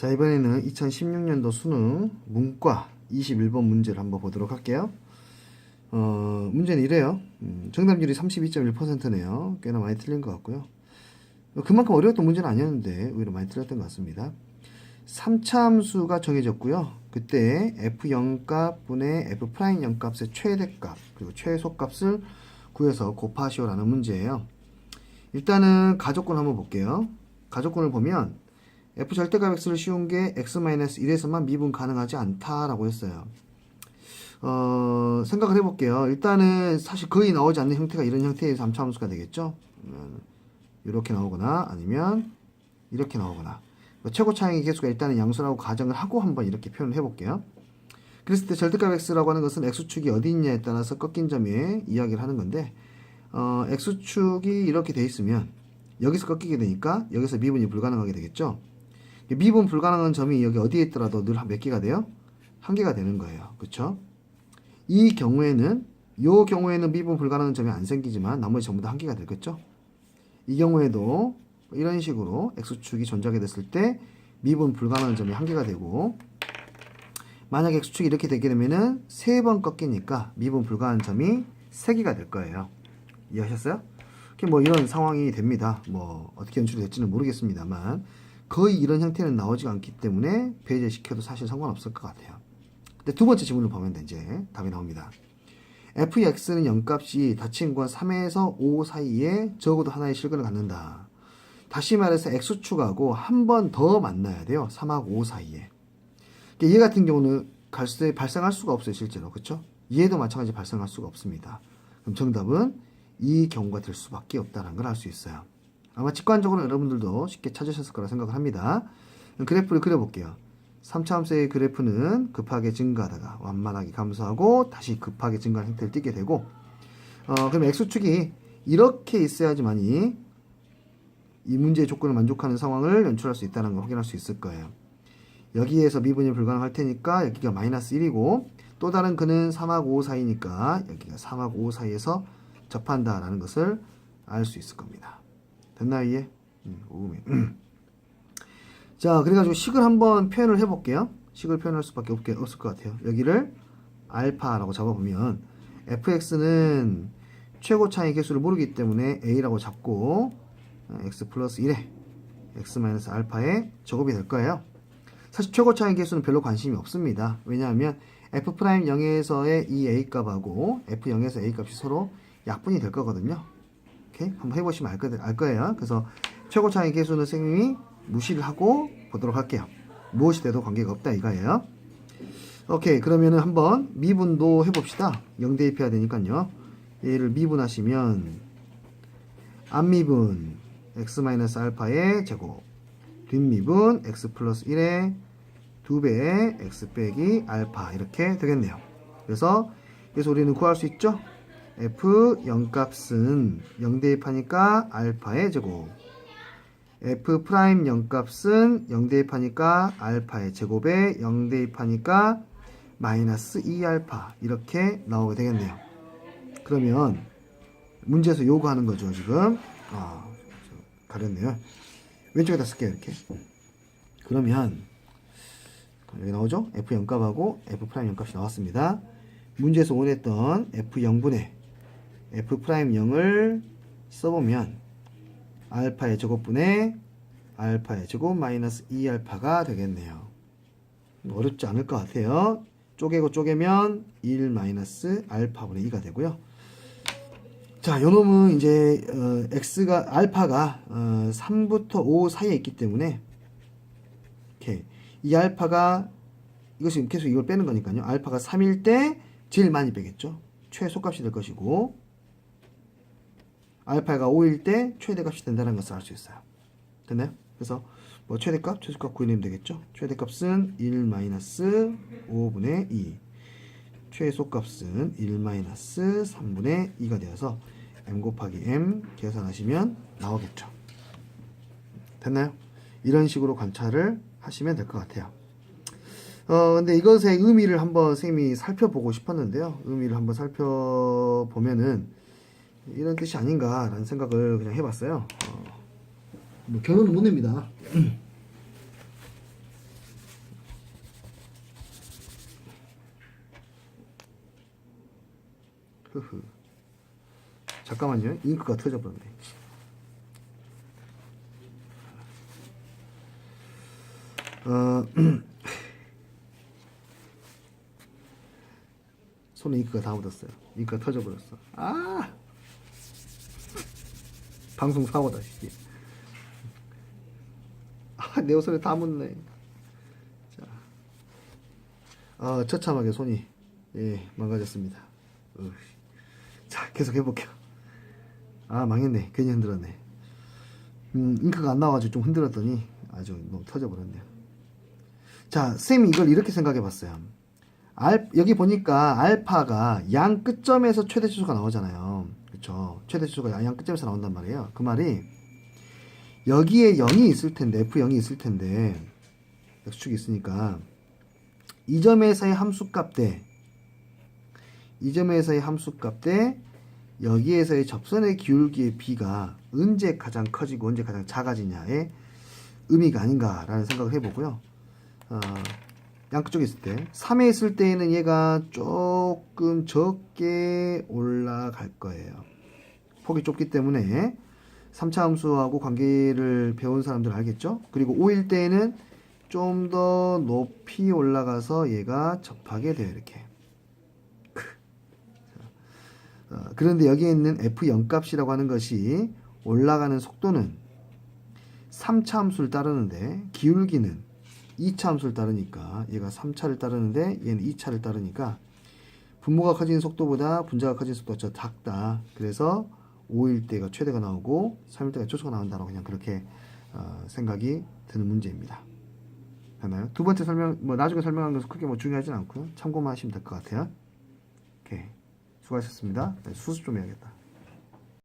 자, 이번에는 2016년도 수능 문과 21번 문제를 한번 보도록 할게요. 어, 문제는 이래요. 음, 정답률이 32.1%네요. 꽤나 많이 틀린 것 같고요. 그만큼 어려웠던 문제는 아니었는데 오히려 많이 틀렸던 것 같습니다. 3차 함수가 정해졌고요. 그때 f0값 분의 f'0값의 최대값 그리고 최소값을 구해서 곱하시오라는 문제예요. 일단은 가족권 한번 볼게요. 가족권을 보면 f 절대값 x를 씌운 게 x-1에서만 미분 가능하지 않다라고 했어요. 어, 생각을 해볼게요. 일단은 사실 거의 나오지 않는 형태가 이런 형태의 3차 함수가 되겠죠. 이렇게 나오거나 아니면 이렇게 나오거나 뭐 최고 차항의 개수가 일단은 양수라고 가정을 하고 한번 이렇게 표현을 해볼게요. 그랬을 때 절대값 x라고 하는 것은 x축이 어디 있냐에 따라서 꺾인 점에 이야기를 하는 건데 어, x축이 이렇게 돼 있으면 여기서 꺾이게 되니까 여기서 미분이 불가능하게 되겠죠. 미분 불가능한 점이 여기 어디에 있더라도 늘 몇 개가 돼요? 한 개가 되는 거예요. 그렇죠? 이 경우에는 요 경우에는 미분 불가능한 점이 안 생기지만 나머지 전부 다 한 개가 되겠죠. 이 경우에도 이런 식으로 x축이 존재하게 됐을 때 미분 불가능한 점이 한 개가 되고 만약 x축이 이렇게 되게 되면은 세 번 꺾이니까 미분 불가능한 점이 세 개가 될 거예요. 이해하셨어요? 뭐 이런 상황이 됩니다. 뭐 어떻게 연출이 될지는 모르겠습니다만 거의 이런 형태는 나오지가 않기 때문에 배제시켜도 사실 상관없을 것 같아요. 근데 두 번째 질문을 보면 이제 답이 나옵니다. fx는 0값이 닫힌 건 3에서 5 사이에 적어도 하나의 실근을 갖는다. 다시 말해서 x축하고 한 번 더 만나야 돼요. 3하고 5 사이에. 얘 같은 경우는 갈수에 발생할 수가 없어요, 실제로. 그쵸? 얘도 마찬가지 발생할 수가 없습니다. 그럼 정답은 이 경우가 될 수밖에 없다는 걸 알 수 있어요. 아마 직관적으로 여러분들도 쉽게 찾으셨을 거라 생각을 합니다. 그래프를 그려볼게요. 3차 함수의 그래프는 급하게 증가하다가 완만하게 감소하고 다시 급하게 증가하는 형태를 띠게 되고 어, 그럼 x축이 이렇게 있어야지만이 이 문제의 조건을 만족하는 상황을 연출할 수 있다는 걸 확인할 수 있을 거예요. 여기에서 미분이 불가능할 테니까 여기가 마이너스 1이고 또 다른 근은 3하고 5 사이니까 여기가 3하고 5 사이에서 접한다라는 것을 알 수 있을 겁니다. 됐나요, 이해? 음, 오음이. 자, 그래가지고 식을 한번 표현을 해볼게요. 식을 표현할 수밖에 없게, 없을 것 같아요. 여기를 알파라고 잡아보면 fx는 최고 차이 개수를 모르기 때문에 a라고 잡고 x 플러스 1에 x 마이너스 알파의 제곱이 될 거예요. 사실 최고 차이 개수는 별로 관심이 없습니다. 왜냐하면 f 프라임 0에서의 이 a 값하고 f 0에서 a 값이 서로 약분이 될 거거든요. 이렇게 한번 해보시면 알, 거, 알 거예요. 그래서 최고 차이 개수는 선생님이 무시를 하고 보도록 할게요. 무엇이 돼도 관계가 없다 이거예요. 오케이 그러면은 한번 미분도 해봅시다. 0 대입해야 되니까요. 얘를 미분하시면 앞미분 x-알파의 제곱 뒷미분 x 플러스 1의 2배의 x 빼기 알파 이렇게 되겠네요. 그래서 그래서 우리는 구할 수 있죠? F 0값은 0 대입하니까 알파의 제곱 f 프라임 0값은 0 대입하니까 알파의 제곱에 0 대입하니까 마이너스 2알파 이렇게 나오게 되겠네요. 그러면 문제에서 요구하는 거죠 지금 아 가렸네요. 왼쪽에다 쓸게요 이렇게. 그러면 여기 나오죠? f 0값하고 f 프라임 0값이 나왔습니다. 문제에서 원했던 f 0분의 f 프라임 0을 써보면 알파의 제곱분의 알파의 제곱 마이너스 2알파가 되겠네요. 어렵지 않을 것 같아요. 쪼개고 쪼개면 1 마이너스 알파분의 2가 되고요. 자, 요 놈은 이제 어, x가 알파가 어, 3부터 5 사이에 있기 때문에 이렇게 이 알파가 이것이 계속 이걸 빼는 거니까요. 알파가 3일 때 제일 많이 빼겠죠. 최소값이 될 것이고 알파가 5일 때 최대값이 된다는 것을 알 수 있어요. 됐나요? 그래서 뭐 최대값, 최소값 구해내면 되겠죠. 최대값은 1 마이너스 5분의 2 최소값은 1 마이너스 3분의 2가 되어서 m 곱하기 m 계산하시면 나오겠죠. 됐나요? 이런 식으로 관찰을 하시면 될 것 같아요. 어, 근데 이것의 의미를 한번 선생님이 살펴보고 싶었는데요. 의미를 한번 살펴보면은 이런 뜻이 아닌가라는 생각을 그냥 해봤어요. 어, 뭐 결론은 못 냅니다. 흐흐. 잠깐만요. 잉크가 터져버렸네. 어, 손에 잉크가 다 묻었어요. 잉크가 터져버렸어. 아! 방송 사고다, 씨. 아, 내 옷에 다 묻네. 자. 아, 처참하게 손이, 예, 망가졌습니다. 어이. 자, 계속 해볼게요. 아, 망했네. 괜히 흔들었네. 음, 잉크가 안 나와가지고 좀 흔들었더니 아주 너무 터져버렸네요. 자, 쌤이 이걸 이렇게 생각해 봤어요. 알, 여기 보니까 알파가 양 끝점에서 최대 치수가 나오잖아요. 그쵸. 최대 치수가 양 끝점에서 나온단 말이에요. 그 말이 여기에 0이 있을 텐데, F0이 있을 텐데, X축이 있으니까 이 점에서의 함수값 대, 이 점에서의 함수값 대, 여기에서의 접선의 기울기의 B가 언제 가장 커지고 언제 가장 작아지냐의 의미가 아닌가라는 생각을 해보고요. 어, 양쪽에 있을 때 3에 있을 때에는 얘가 조금 적게 올라갈 거예요. 폭이 좁기 때문에 3차 함수하고 관계를 배운 사람들 알겠죠? 그리고 5일 때에는 좀 더 높이 올라가서 얘가 접하게 돼요. 이렇게. 어, 그런데 여기에 있는 F0 값이라고 하는 것이 올라가는 속도는 3차 함수를 따르는데 기울기는 2차 함수를 따르니까 얘가 3차를 따르는데 얘는 2차를 따르니까 분모가 커지는 속도보다 분자가 커지는 속도가 더 작다. 그래서 5일 때가 최대가 나오고 3일 때가 최소가 나온다고 그냥 그렇게 어, 생각이 드는 문제입니다. 됐나요? 두 번째 설명 뭐 나중에 설명한 것은 크게 뭐 중요하진 않고요. 참고만 하시면 될 것 같아요. 오케이. 수고하셨습니다. 네, 수습 좀 해야겠다.